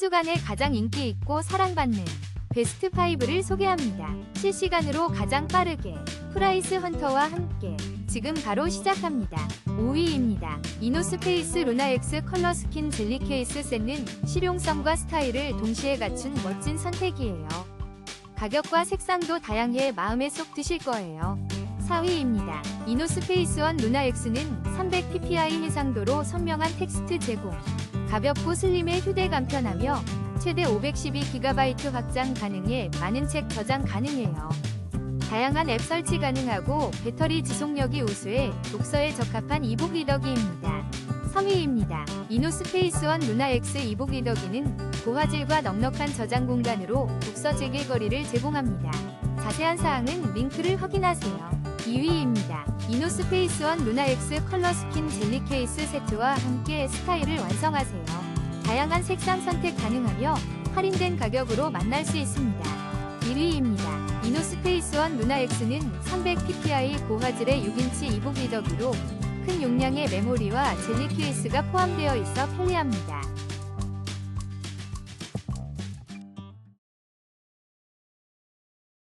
주간에 가장 인기 있고 사랑받는 베스트 5를 소개합니다. 실시간으로 가장 빠르게 프라이스 헌터와 함께 지금 바로 시작합니다. 5위입니다. 이노스페이스 루나엑스 컬러 스킨 젤리 케이스 셋는 실용성과 스타일을 동시에 갖춘 멋진 선택이에요. 가격과 색상도 다양해 마음에 쏙 드실 거예요. 4위입니다. 이노스페이스원 루나엑스는 300ppi 해상도로 선명한 텍스트 제공. 가볍고 슬림해 휴대감 편하며 최대 512GB 확장 가능해 많은 책 저장 가능해요. 다양한 앱 설치 가능하고 배터리 지속력이 우수해 독서에 적합한 이북 리더기입니다. 3위입니다. 이노스페이스원 루나엑스 이북 리더기는 고화질과 넉넉한 저장 공간으로 독서 재개 거리를 제공합니다. 자세한 사항은 링크를 확인하세요. 2위입니다. 이노스페이스원 루나엑스 컬러 스킨 젤리 케이스 세트와 함께 스타일을 완성하세요. 다양한 색상 선택 가능하며 할인된 가격으로 만날 수 있습니다. 1위입니다. 이노스페이스원 루나엑스는 300ppi 고화질의 6인치 이북 리더기로 큰 용량의 메모리와 젤리 케이스가 포함되어 있어 편리합니다.